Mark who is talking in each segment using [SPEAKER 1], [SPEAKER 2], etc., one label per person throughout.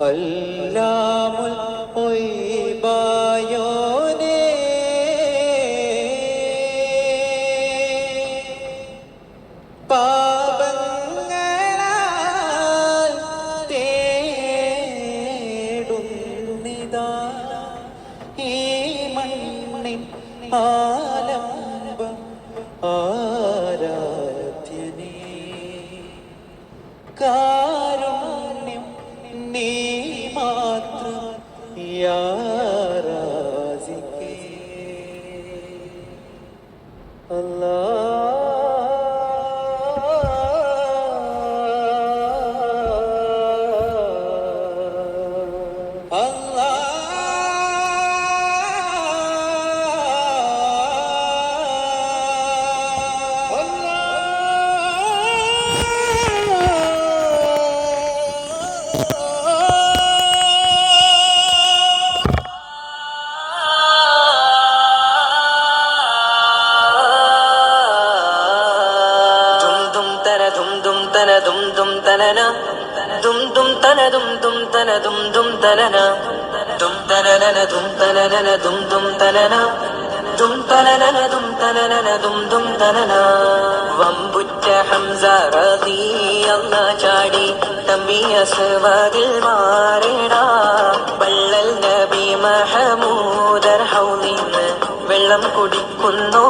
[SPEAKER 1] അല്ലാമുൽ
[SPEAKER 2] തന ദും ദും തനന ദും ദും തന ദും ദും തന ദും ദും തനന ദും തനനന ദും തനനന ദും ദും തനന ദും തനനന ദും തനനന ദും ദും തനന വമ്പുറ്റ ഹംസ റതി അല്ല ചാടി. തമ്മിയ അസ്വാദിൽ മാറിടാ. വള്ളൽ നബി മഹമൂദർ ഹൗലിന്ന് വെള്ളം കുടിക്കുന്നു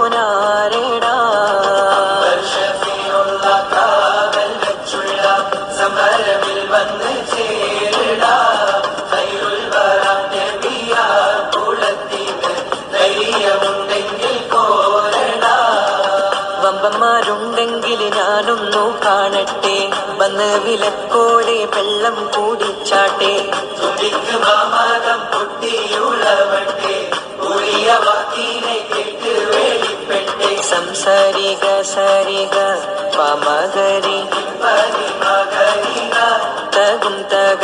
[SPEAKER 2] വന്ന് വിലക്കോടെ വെള്ളം കൂടിച്ചാട്ടെ തുടിക്ക് മാമകം പൊട്ടിയുളവട്ടെ ഒളിയ വാക്കിനെ കേട്ട് വേടിപ്പെട്ടെ സംസാരിക സരിക പമകരി പരി മകരിക തകും തക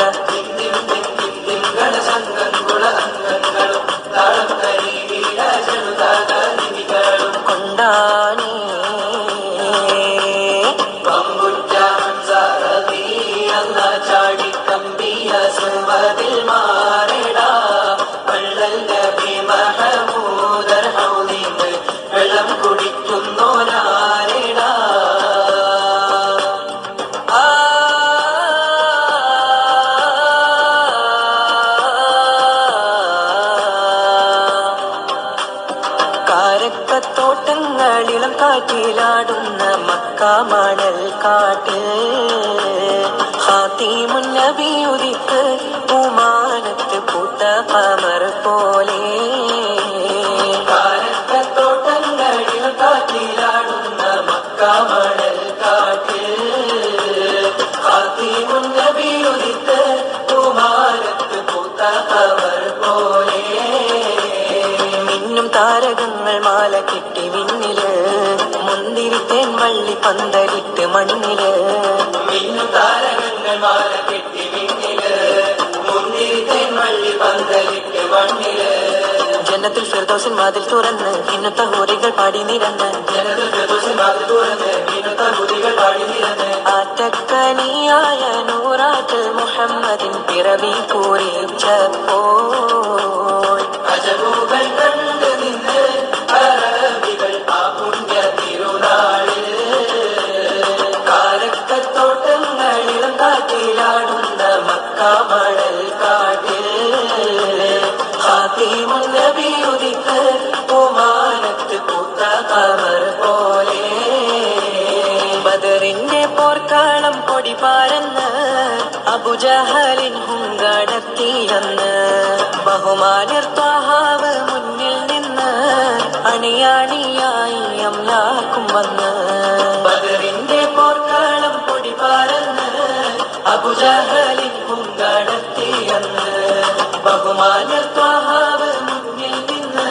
[SPEAKER 2] കാറ്റിലാടുന്ന മക്കാമണൽ കാട്ടിൽ. ഹാത്തിമുന്നബി ഉദിക്ക് ഉമാനത്ത് പൂത്ത പമർ പോലെ മാല കെട്ടി വിണ്ണിൽ മുന്തിരിത്തേൻ വള്ളി പന്തലിട്ട് മണ്ണിൽ. താരകങ്ങൾ മാല കെട്ടി വിണ്ണിൽ മുന്തിരിത്തേൻ വള്ളി പന്തലിട്ട് മണ്ണിൽ. ജനത്തിൽ ഫിർദോസിൻ വാതിൽ തുറന്ന് ഇന്നത്തെ ഹോറികൾ പാടി നിരന്ന്. ജനത്തിൽ ഫിർദോസിൻ വാതിൽ തുറന്ന് ഇന്നത്തെ ഹോറികൾ പാടി നിരന്ന്. ആറ്റക്കനിയായ നൂറാറ്റൽ മുഹമ്മദിൻ പിറവി കുറിച്ചപ്പോൾ അജബുകൾ കണ്ടു വന്ന് ബദറിന്റെ പോർക്കാളം പൊടി പാരന്ന് അബുജഹലിൻ അന്ന്. ബഹുമാന ത്വാഹാവ് മുന്നിൽ നിന്ന്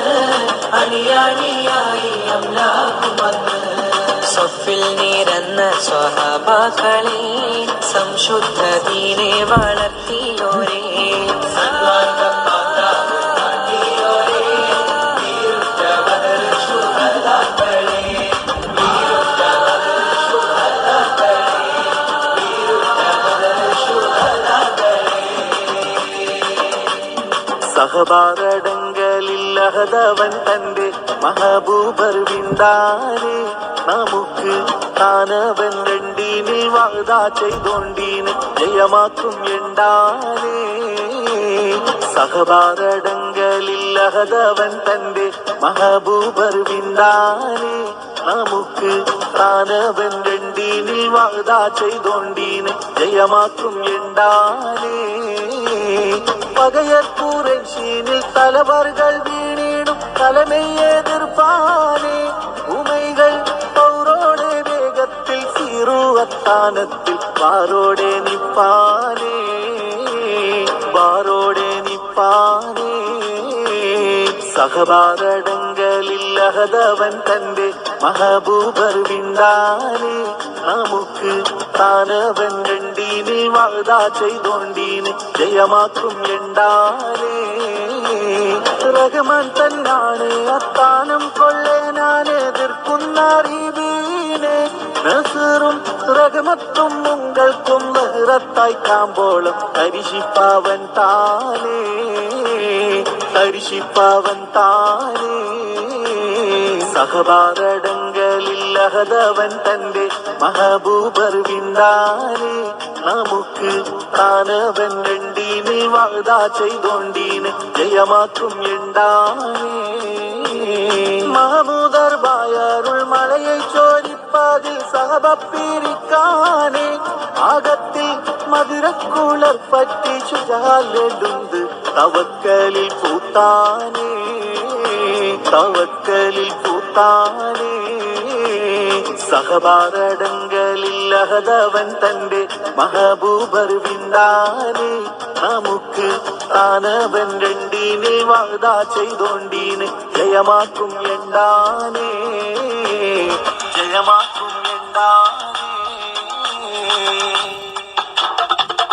[SPEAKER 2] അണിയാണിയായി അമ്ലാഹു വന്ന്. സൊഫിൽ നിരന്ന സ്വഹാബാക്കളെ സംശുദ്ധ തീരെ വളർത്തിയോരേ.
[SPEAKER 3] സഹപാരടങ്കലില്ലഹതവൻ തന്റെ മഹബൂബർ വിണ്ടാനെ നമുക്ക് താനവൻ രണ്ടീനിൽ വാദാ ചെയ്തോണ്ടീന് ജയമാക്കും എണ്ടാനേ സഹപാരടങ്കലില്ലഹതവൻ തന്റെ മഹബൂബർ വിണ്ടാനെ നമുക്ക് താനവൻ രണ്ടീനിൽ വാദാ ചെയ്തോണ്ടീന് ജയമാക്കും എണ്ടാനേ പകയക്കൂറൻഷീനിൽ തലവറുകൾ വീണിടും തലമെയ്യെതിർപ്പാനേ ഉമൈകൾ പൗരോടെ വേഗത്തിൽ സീറുവത്താനത്തിൽ വാറോടെ നിപ്പാനേ വാറോടെ നിപ്പാനേ സഹപാരടങ്കലില്ലഹതവൻ തന്റെ മഹബൂബർ വിണ്ടാനെ നമുക്ക് താനവൻ രണ്ടീനിൽ വാദാ ചെയ്തോണ്ടീന് ജയമാക്കും എണ്ടാനേ റഹ്മാൻ തന്നാണ് അത്താനം കൊള്ളേനാൻ എതിർക്കുന്ന അറിവീനെ നസറും റഹ്മത്തും ഉങ്ങൾക്കും ബഹിറത്തായി കാമ്പോളം. കരിശിപ്പാവൻ താനേ കരിശിപ്പാവൻ താനേ. സഹപാരടങ്കലില്ലഹതവൻ തന്റെ മഹബൂബർ വിണ്ടാനെ നമുക്ക് താനവൻ രണ്ടീനിൽ വാദാ ചെയ്തോണ്ടീന് ജയമാക്കും എണ്ടാനേ മഹമൂദർ ബായരുൾ മഴയെ ചോരിപ്പതിൽ സഹബപ്പിരിക്കാനേ ആകത്തിൽ മധുരക്കുളർ പറ്റി ചുജാലെടുണ്ട് തവക്കലിൽ പൂത്താനേ തവക്കലിൽ പൂത്താനേ സഹപാരടങ്കലില്ലഹതവൻ തന്റെ മഹബൂബർ വിണ്ടാനേ നമുക്ക് ആനവൻ രണ്ടീനെ വാദാ ചെയ്തോണ്ടീന്. ജയമാക്കും എണ്ടാനേ ജയമാക്കും എണ്ടാനേ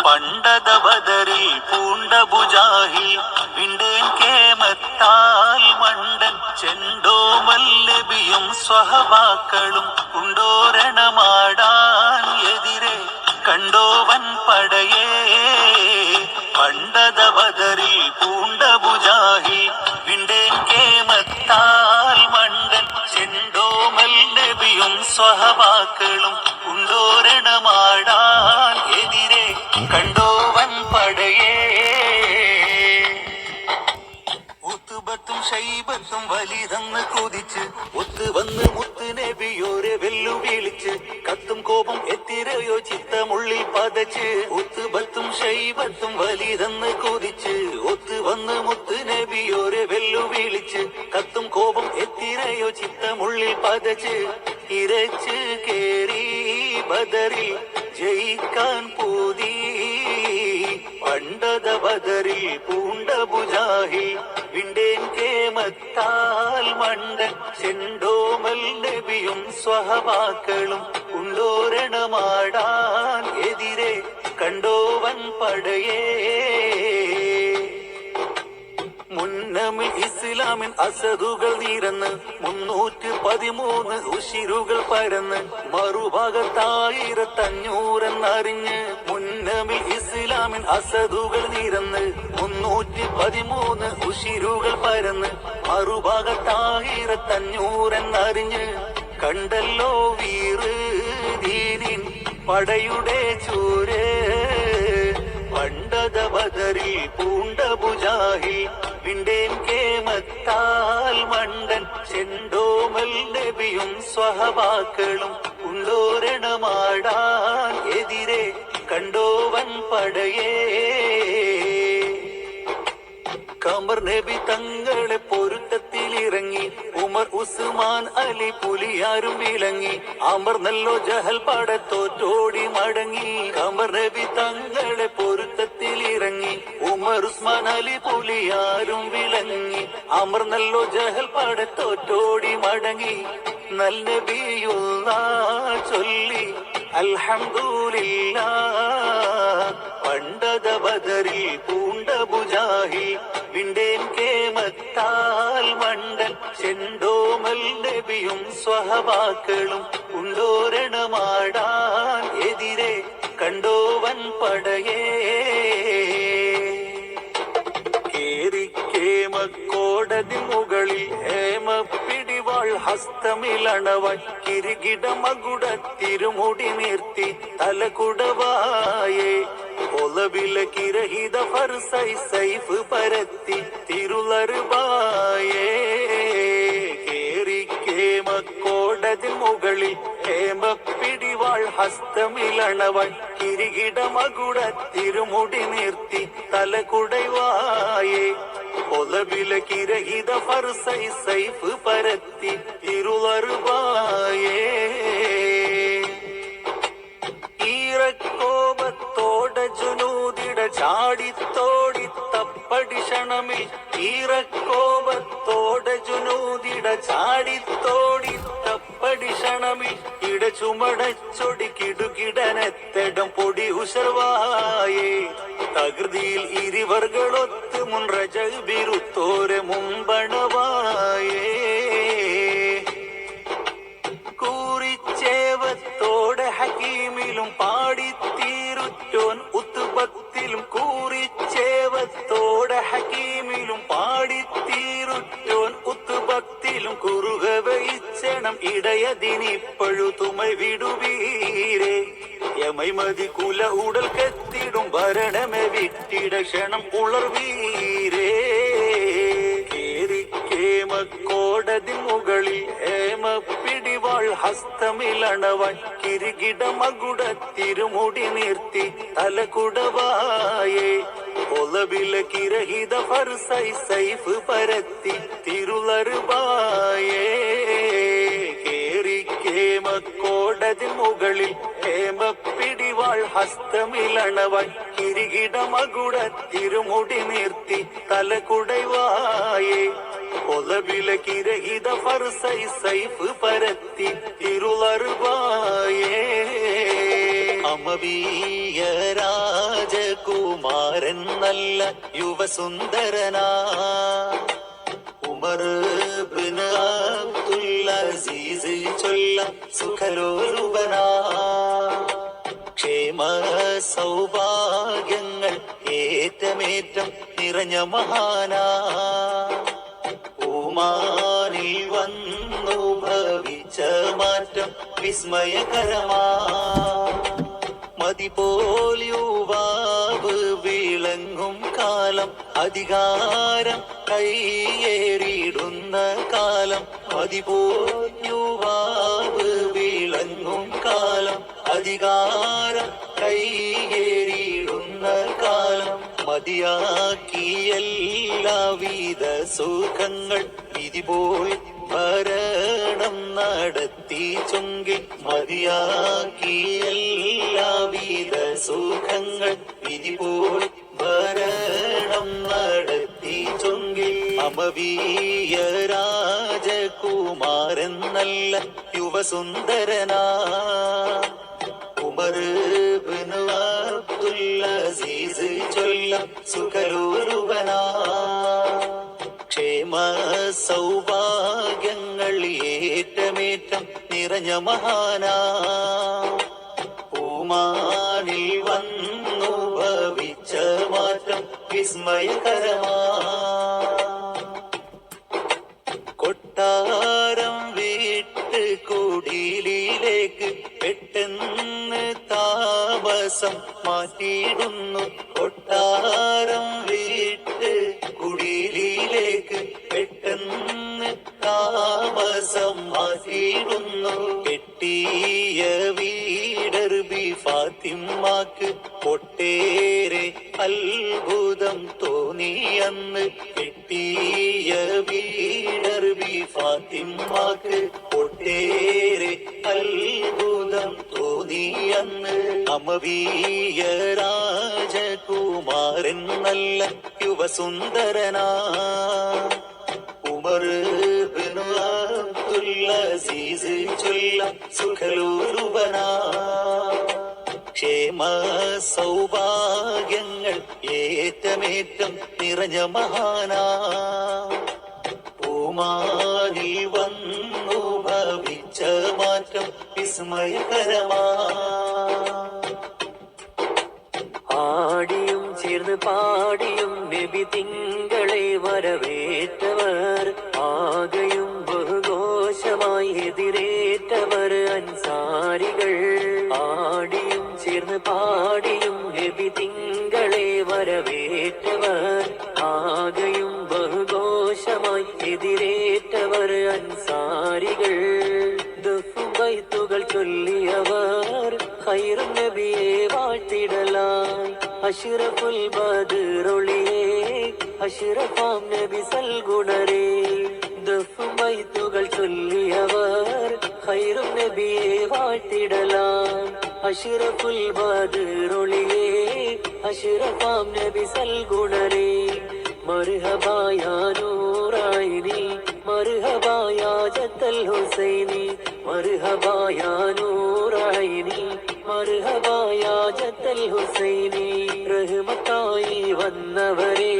[SPEAKER 3] പണ്ടത ബദറിൽ പൂണ്ട ബുജാഹിൽ വിണ്ടേൻ കേമത്താൽ മണ്ടൻ ചെണ്ടോ മല്ലബിയും സ്വഹബാക്കളും ഉണ്ടോരണമാടാൻ എതിരെ കണ്ടോവൻ പടയേ. പണ്ടത ബദറിൽ പൂണ്ട ബുജാഹിൽ വിണ്ടേൻ കേമത്താൽ മണ്ടൻ ചെണ്ടോമൽ നബിയും സ്വഹവാക്കളും ഉണ്ടോരണമാടാൻ എതിരെ കണ്ടോവൻ ഷൈബത്തും വലിതന്ന് കൊതിച്ച് ഒത്തു വന്ന് മുത്ത് വെല്ലു വെല്ലുവിളിച്ച് കത്തും കോപം എത്തിരയോ ചിത്തമുള്ളിൽ പതച്ച് ഉത്തുബത്തും ശൈബത്തും വലിതന്ന് കൊതിച്ച് ഒത്തു വന്ന് മുത്ത് വെല്ലു വെല്ലുവിളിച്ച് കത്തും കോപം എത്തിരയോ ചിത്തമുള്ളിൽ പതച്ച് ഇരച്ച് കേറി ബദറിൽ ജയിക്കാൻ പൂതി പണ്ടത ബദറിൽ പൂണ്ട ബുജാഹിൽ വിണ്ടേൻ കേമത്താൽ മണ്ടൻ ചെണ്ടോമൽ നബിയും സ്വഹവാക്കളും ഉണ്ടോരണമാടാൻ എതിരെ കണ്ടോവൻ പടയേ. മുന്നമിൽ ഇസ്ലാമിൻ അസദുകൾ നിരന്ന് മുന്നൂറ്റി പതിമൂന്ന് ഉശിരുകൾ പരന്ന് മറുഭാഗത്തായിരത്തഞ്ഞൂറെന്നറിഞ്ഞ് മുന്നമിൽ ഇസ്ലാമിൻ അസദുകൾ നിരന്ന് മുന്നൂറ്റി പതിമൂന്ന് ഉശിരുകൾ പരന്ന് മറുഭാഗത്തായിരത്തഞ്ഞൂറെന്നറിഞ്ഞ് കണ്ടല്ലോ വീറ് ദീനിൻ പടയുടെ ചൂര്. പണ്ടത ബദറിൽ പൂണ്ട ബുജാഹിൽ വിണ്ടേൻ കേമത്താൽ മണ്ടൻ ചെണ്ടോമൽ നബിയും സ്വഹവാക്കളും ഉണ്ടോരണമാടാൻ എതിരെ കണ്ടോവൻ പടയേ? കമർ നബി തങ്ങളെ പൊരുത്തത്തിൽ ഇറങ്ങി ഉമർ ഉസ്മാൻ അലി പുലിയാരും വിളങ്ങി അമർ നല്ലോ ജഹൽ പടത്തോറ്റോടി മടങ്ങി. കമർ നബി തങ്ങളെ പൊരുത്തത്തിൽ ഇറങ്ങി ഉമർ ഉസ്മാൻ അലി പുലിയാരും വിളങ്ങി അമർ നല്ലോ ജഹൽ പടത്തോറ്റോടി മടങ്ങി. നല്ല ബിയുള്ള ചൊല്ലി. അൽഹംദുലില്ലാ പണ്ടത ബദറിൽ പൂണ്ട ബുജാഹി വിണ്ടേൻ കേമത്താൽ മണ്ടൻ ചെണ്ടോമൽ നബിയും സ്വഹവാക്കളും ഉണ്ടോരണമാടാൻ എതിരെ കണ്ടോവൻ പടയേ. കേറി കേമക്കോടതി മുകളിൽ ഹേമ പിടിവാൾ ഹസ്തമിലണവാൻ കിരികിട മകുട തിരുമുടി നിർത്തി തലകുടവായേ ഒലവില കിരഹിത ഫർസൈ സൈഫ് പരത്തി തിരുളറുവായേ കേറിക്കേമ കോടതി മുകളിൽ ഹേമ പിടിവാൾ ഹസ്തമിലണവൻ കിരികിട മകുട തിരുമുടി നിർത്തി തലകുടവായേ ഒലവില കിരഹിത ഫർസൈ സൈഫ് പരത്തി തിരുളറുവായേ വിട്ടിട ക്ഷണം ഉളർവീരേ. കേറിക്കേമ കോടതി മുകളിൽ ഏമ പിടിവാൾ ഹസ്തമിലണവൻ കിരികിട മകുട തിരുമുടി നിർത്തി തലകുടവായേ. ഒലവില കിരഹിത ഫർസൈ സൈഫ് പരത്തി തിരുളറുവായേ കോടതി മുകളിൽ ഹേമ പിടിവാൾ ഹസ്തമിലണവൻ കിരികിട മകുട തിരുമുടി നിർത്തി തലകുടവായേ. കൊലവില കിരഹിത ഫർസൈ സൈഫ് പരത്തി തിരുളറുവായേ. അമവീയ രാജകുമാരൻ നല്ല യുവസുന്ദരനാ. ഉമർ അബ്ദുൽ അസീസ് ചൊല്ല സുഖലോലുപനാ. ക്ഷേമ സൗഭാഗ്യങ്ങൾ ഏറ്റമേറ്റം നിറഞ്ഞ മഹാനാ. ഓമാനിൽ വന്നു ഭവിച്ച മാറ്റം വിസ്മയകരമാ. മതി പോൽ യുവാവ് വിളങ്ങും കാലം. അധികാരം കൈയേറിയിടുന്ന കാലം. മതി പോൽ യുവാവ് വിളങ്ങും കാലം. അധികാരം കൈയേറിയിടുന്ന കാലം. മതിയാക്കി എല്ലാവിധ സുഖങ്ങൾ. വിധിപോൽ ഭരണം നടത്തി ചൊങ്കി മതിയാക്കി എല്ലാവിധ സുഖങ്ങൾ വിധിപോൽ ഭരണം നടത്തി ചൊങ്കി അമവീയ രാജകുമാരൻ നല്ല യുവസുന്ദരനാ. ഉമർ ബിൻ അബ്ദുൽ അസീസ് ചൊല്ല സുഖരൂരുവനാ ക്ഷേമ സൗഭാഗ്യങ്ങൾ ഏറ്റമേറ്റം നിറഞ്ഞ മഹാനാ. പൂമാനിൽ വന്നു ഭവിച്ച മാറ്റം വിസ്മയകരമാ. കൊട്ടാരം വീട്ട് കുടിലിലേക്ക് പെട്ടെന്ന് താമസം മാറ്റിയിടുന്നു. താമസം മാറ്റിയിടുന്നു കെട്ടിയ വീടർബി ഫാത്തിമാക്ക് ഒട്ടേറെ അത്ഭുതം തോന്നി അന്ന് കെട്ടിയ വീടർബി ഫാത്തിമാക്ക് ഒട്ടേറെ അത്ഭുതം തോന്നി അന്ന് അമവീയ രാജകുമാരൻ നല്ല യുവസുന്ദരനാ. ചൊല്ല ക്ഷേമ സൗഭാഗ്യങ്ങൾ ഏറ്റമേറ്റം നിറഞ്ഞ മഹാനാ. പൂമാനിൽ വന്നു ഭവിച്ച മാറ്റം വിസ്മയകരമാ. ആടിയും
[SPEAKER 4] ചേർന്ന് പാടിയും നബി തിങ്കളെ വരവേറ്റവർ. ആകെയും ബഹുഘോഷമായി എതിരേറ്റവർ അൻസാരികൾ. ആടിയും ചേർന്ന് പാടിയും നബി തിങ്കളെ വരവേറ്റവർ. ആകെയും ബഹുഘോഷമായി എതിരേറ്റവർ അൻസാരികൾ. ദഫും ബൈത്തുകൾ ചൊല്ലിയവർ ഖൈറും നബിയെ വാഴ്ത്തിടലായി. അഷിറഫുൽ ബദറൊളിയെ അഷിറഫാം നബി സൽഗുണരേ. ദഫും ബൈത്തുകൾ ചൊല്ലിയവർ ഖൈറും നബിയെ വാഴ്ത്തിടലായി അഷ്റഫുൽ ബദറൊളിയേ അഷ്റഫാം നബി സൽഗുണരേ. മർഹബായ നൂറായിനി മർഹബായ ജത്തൽ ഹുസൈനി. മർഹബായ നൂറായിനി മർഹബായ ജത്തൽ ഹുസൈനി. റഹ്മത്തായി വന്നവരെ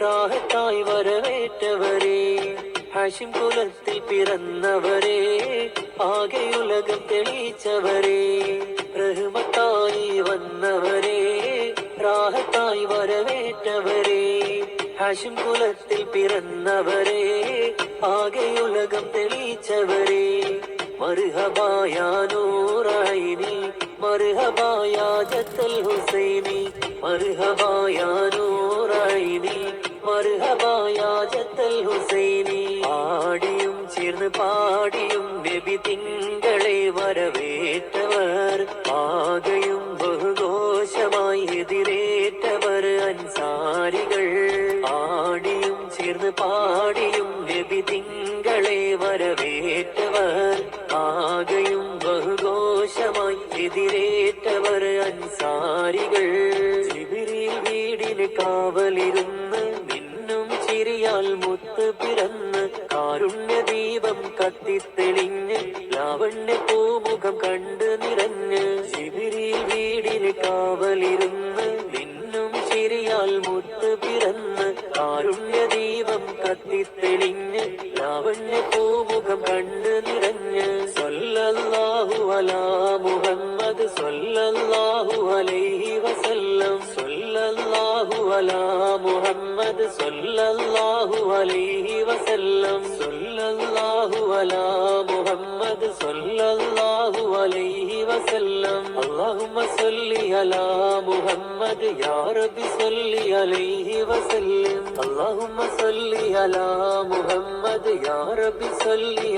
[SPEAKER 4] റാഹത്തായി വരവേറ്റവരെ. ഹാഷിം കുലത്തിൽ പിറന്നവരെ ആകെയുലകം തെളിയിച്ചവരെ. റഹ്മത്തായി വന്നവരെ റാഹത്തായി വരവേറ്റവരെ. ഹാഷിം കുലത്തിൽ പിറന്നവരെ ആകെയുലകം തെളിയിച്ചവരെ. മർഹബായ നൂറായിനി മർഹബായ ജത്തൽ ഹുസൈനി. മർഹബായ നൂറായിനി മർഹബായ ജത്തൽ ഹുസൈനി. ആടിയും ചേർന്ന് പാടിയും നബി തിങ്കളെ വരവേറ്റവർ. ആകെയും ബഹുഘോഷമായി എതിരേറ്റവർ അൻസാരികൾ. ആടിയും ചേർന്ന് പാടിയും നബി തിങ്കളെ വരവേറ്റവർ. ആകെയും ബഹുഘോഷമായി എതിരേറ്റവർ അൻസാരികൾ. ജിബിരിൽ വീടിന് കാവലിരുന്ന് മിന്നും ചിരിയാൽ മുത്ത് പിറന്ന്. കാരുണ്യ ദീപം കത്തിത്തെളിഞ്ഞ് ലാവണ്യ പൂമുഖം കണ്ട് നിറഞ്ഞ് ശിബിരി വീടിന് കാവലിരുന്ന് നിന്നും ശരിയാൽ മുത്ത് പിറന്ന് ആരുണ്യ ദീപം കത്തിത്തെളിഞ്ഞ് ലാവണ്യ പൂമുഖം കണ്ട് சொல்லி